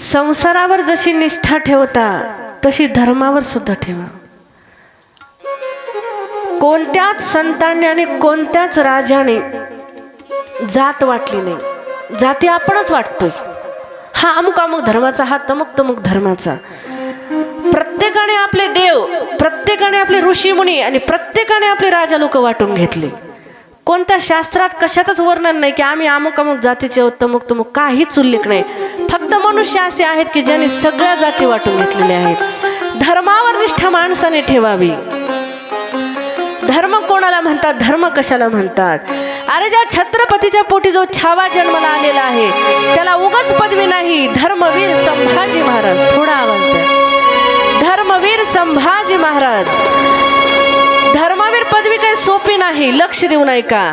संसारावर जशी निष्ठा ठेवता तशी धर्मावर सुद्धा ठेवा. कोणत्याच संतांनी आणि कोणत्याच राजाने जात वाटली नाही. जाती आपणच वाटतोय. हा अमुक अमुक धर्माचा हा तमुक तमुक धर्माचा. प्रत्येकाने आपले देव प्रत्येकाने आपले ऋषीमुनी आणि प्रत्येकाने आपले राजा लोक वाटून घेतले. कोणत्या शास्त्रात कशातच वर्णन नाही की आम्ही अमुक अमुक जातीचे आहोत तमुक तमुक काहीच उल्लेख नाही. फक्त मनुष्य असे आहेत की ज्यांनी सगळ्या जाती वाटून घेतलेल्या आहेत. धर्मावर निष्ठा माणसाने ठेवावी. धर्म कोणाला म्हणतात? धर्म कशाला म्हणतात? अरे ज्या छत्रपतीच्या पोटी जो छावा जन्माला आलेला आहे त्याला उगाच पदवी नाही. धर्मवीर संभाजी महाराज थोडा आवाज द्या. धर्मवीर संभाजी महाराज. धर्मवीर पदवी काही सोपी नाही लक्ष देऊ का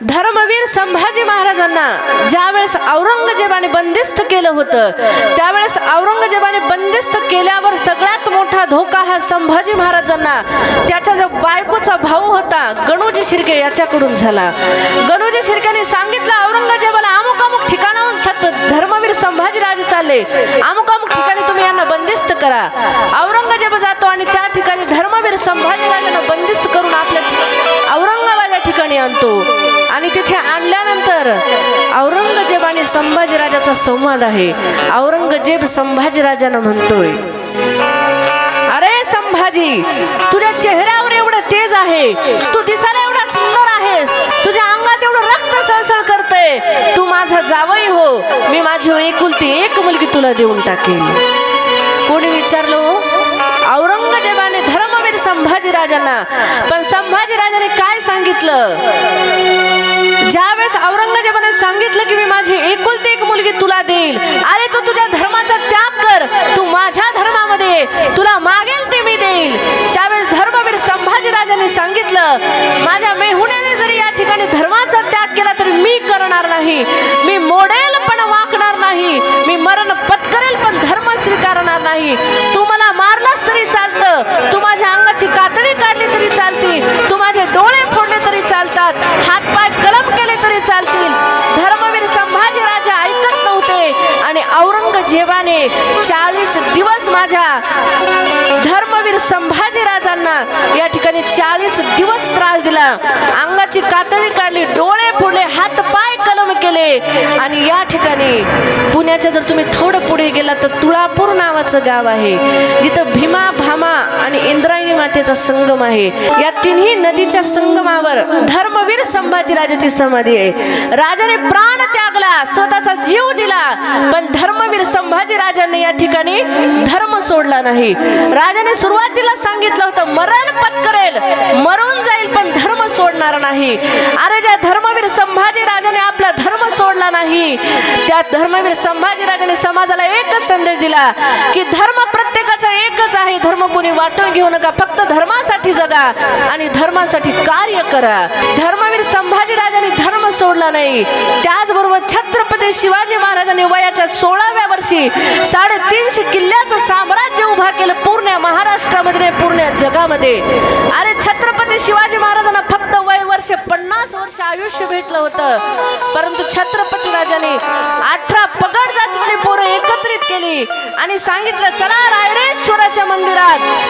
धर्मवीर संभाजी महाराजांना ज्यावेळेस औरंगजेबाने बंदिस्त केलं होतं त्यावेळेस औरंगजेबाने बंदिस्त केल्यावर सगळ्यात मोठा धोका हा संभाजी महाराजांना त्याचा जो बायकोचा भाऊ होता गणूजी शिर्के याच्याकडून झाला. गणूजी शिर्केने सांगितलं औरंगजेबाला अमुक अमुक ठिकाणाहून छत धर्मवीर संभाजीराजे चालले. अमुक अमुक ठिकाणी तुम्ही यांना बंदिस्त करा. औरंगजेब जातो आणि त्या ठिकाणी धर्मवीर संभाजीराजांना बंदिस्त करून आपल्या औरंगाबाद या ठिकाणी आणतो. आणि तिथे आणल्यानंतर औरंगजेब आणि संभाजीराजाचा संवाद आहे. औरंगजेब संभाजीराजांना म्हणतोय अरे संभाजी तुझ्या चेहऱ्यावर एवढं तेज आहे. तू दिसायला एवढा सुंदर आहेस. तुझ्या अंगात एवढं रक्त सळसळ करतंय. तू माझा जावई हो. मी माझी एकुलती एक मुलगी तुला देऊन टाकेल कोणी विचारलो हो? औरंगजेबाने धर्मवीर संभाजीराजांना. पण संभाजीराजाने काय सांगितलं? ज्यावेळेस औरंगजेबाने सांगितलं की मी माझी एकुलती एक मुलगी तुला देईल अरे तू तुझ्या धर्माचा त्याग कर तू माझ्या धर्मामध्ये तुला मागेल ते मी देईल. त्यावेळेस धर्मवीर संभाजीराजांनी सांगितलं माझ्या मेहुण्याने जरी या ठिकाणी धर्माचा त्याग केला तरी मी करणार नाही मी मोडेल पण वाकणार नाही मी मरण पत्करेल पण धर्म स्वीकारणार नाही. तू मला मारलास तरी चालतं तू माझ्या अंगाची कातडी काढली तरी चालती तू माझे डोळे फोडले तरी चालतात हात पाय कलम कसे चालतील. धर्मवीर संभाजी राजा ऐकत नव्हते आणि औरंगजेबाने चाळीस दिवस माझ्या धर्मवीर संभाजी राजांना या त्याने चाळीस दिवस त्रास दिला. अंगाची कातडी काढली डोळे फोडले हात पाय कलम केले. आणि या ठिकाणी पुण्याच्या जर तुम्ही थोडं पुढे गेला तर तुळापूर नावाचं गाव आहे. जिथं भीमा भामा आणि इंद्रायणी मातेचा संगम आहे. या तिन्ही नदीच्या संगमावर धर्मवीर संभाजीराजाची समाधी आहे. राजाने प्राण त्यागला स्वतःचा जीव दिला. पण धर्मवीर संभाजी राजाने या ठिकाणी धर्म सोडला नाही. राजाने सुरुवातीला सांगितलं होतं मरण पत्करेल मरून जाईल पण धर्म सोडणार नाही. अरे ज्या धर्मवीर संभाजी राजाने आपला धर्म सोडला नाही त्या धर्मवीर संभाजी राजाने समाजाला एकच संदेश दिला की धर्म प्रत्येकाचा एकच आहे. धर्म कोणी वाटून घेऊ नका फक्त धर्मासाठी जगा आणि धर्मासाठी कार्य करा. धर्मवीर संभाजी राजाने धर्म सोडला नाही. त्याचबरोबर छत्रपती शिवाजी महाराजांनी वयाच्या सोळाव्या वर्षी साडेतीनशे किल्ल्याचं साम्राज्य उभा केलं. पूर्ण महाराष्ट्रामध्ये नाही, पूर्ण जगामध्ये. अरे छत्रपती शिवाजी महाराजांना फक्त वय वर्ष पन्नास वर्ष आयुष्य भेटलं होतं. परंतु छत्रपती राजाने अठरा पगड जातीतली पोरं एकत्रित केली आणि सांगितलं चला रायरेश्वराच्या मंदिरात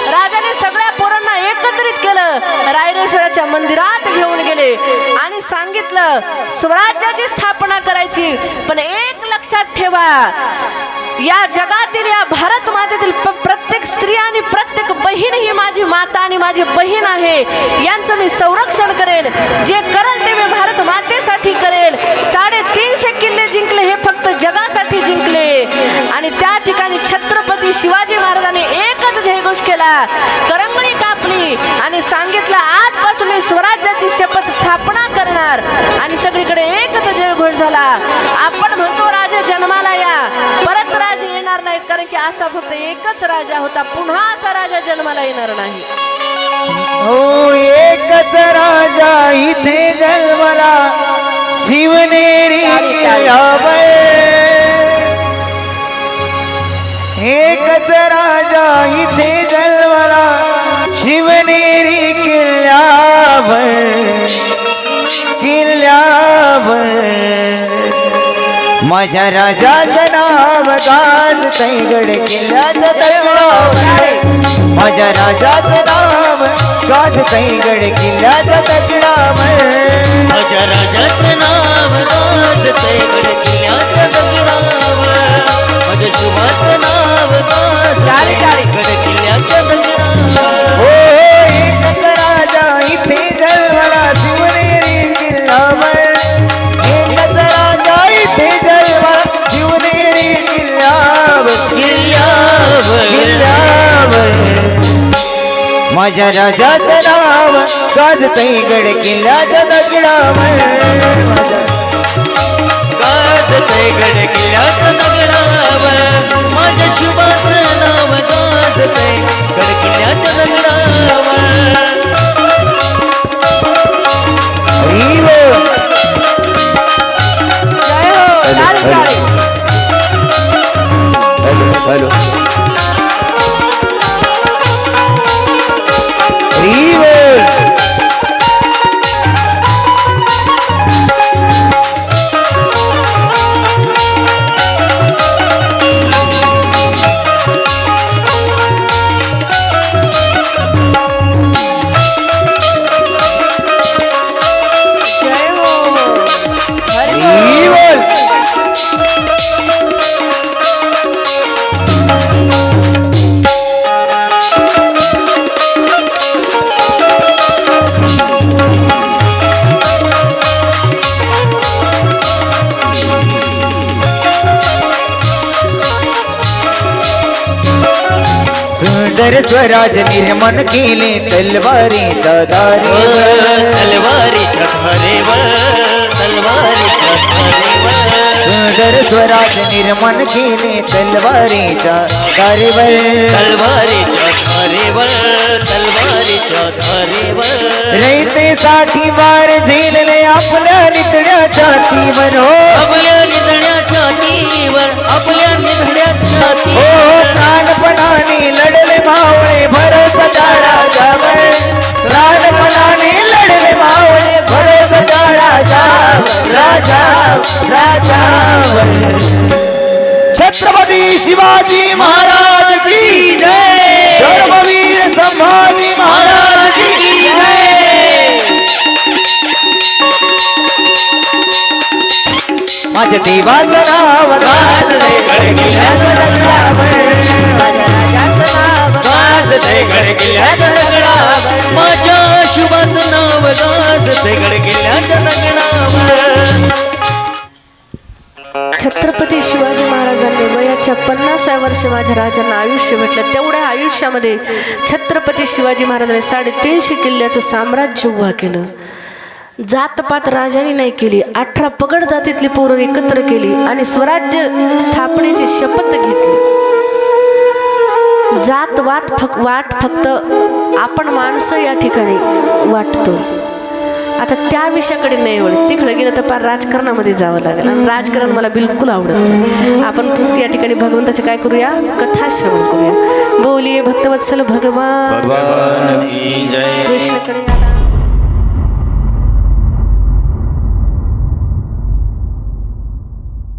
एकत्रित केलं. रायरेश्वराच्या मंदिरात घेऊन गेले. आणि सांगितलं स्वराज्याची स्थापना करायची. पण एक लक्षात ठेवा या जगातील या भारत मातेतील प्रत्येक स्त्री आणि प्रत्येक बहीण ही माझी माता आणि माझी बहीण आहे. यांचं मी संरक्षण करेल. जे करेल ते मी भारत मातेसाठी करेल. साडेतीनशे किल्ले जिंकले हे फक्त जगासाठी जिंकले. आणि त्या ठिकाणी छत्रपती शिवाजी महाराजांनी एक जयघोष केला. करंगळी कापली आणि सांगितलं आजपासून मी स्वराज्याची शपथ स्थापना करणार. आणि सगळीकडे एकच जयघोष झाला. आपण म्हणतो राजा जन्माला या. परत राजा येणार नाही कारण की असा फक्त एकच राजा होता. पुन्हा असा राजा जन्माला येणार नाही. हो एकच राजा इथे जन्मला. शिवनेरी इथे जलवला शिवनेरी किल्ल्यावर किल्ल्यावर. माझ्या राजाचं नाव गाज तैगड गड किल्ल्याच्या माझ्या राजाचं नाव गाज तैगड किल्ल्याच्या दगडावर माझ्या राजाचं नाव माझ्या राजाचं नाव गाजतय गड किल्ल्याच्या दगडावर गाजतंय गड किल्ल्याच्या दगडावर माझ्या शुभाचं नाव गाजतंय गड किल्ल्याच्या दगडावर हो. Hello hello. स्वराज निर्माण केले तलवारीचा दारी तलवारीच्या धारेवर तलवारीच्या धारेवर सुंदर स्वराज निर्माण केले तलवारीचा दारीवर तलवारीच्या धारेवर रयतेसाठी वार झेलले आपल्या नितड्या छातीवर हो। आपल्या निधड्या छातीवर आपल्या निधड्या हो छातीवर प्राणपणाने मावळे भरोसा राजावर प्राणपणाने लढले मावळे राजावर राजा राजावर छत्रपती शिवाजी महाराज की जय. धर्मवीर संभाजी महाराज की जय. माझ्या देवाचं नाव. माझ्या राजाचं नाव गड माझ्या शुभाचं नाव गाजतंय गड किल्ल्याच्या दगडावर छत्रपती शिवाजी महाराजांनी वयाच्या पन्नासाव्या वर्षी माझ्या राजांना आयुष्य भेटलं. तेवढ्या आयुष्यामध्ये छत्रपती शिवाजी महाराजांनी साडेतीनशे किल्ल्याचं साम्राज्य उभा केलं. जातपात राजाने नाही केली. अठरा पगड जातीतली पोरं एकत्र केली आणि स्वराज्य स्थापनेची शपथ घेतली. जात वाट फक वाट फक्त आपण माणसं या ठिकाणी वाटतो. आता त्या विषयाकडे नाही एवढं तिकडे गेलं तर पार राजकारणामध्ये जावं लागेल आणि राजकारण मला बिलकुल आवडत नाही. आपण या ठिकाणी भगवंताचे काय करूया? कथा श्रवण करूया. बोलिये भक्तवत्सल भगवान.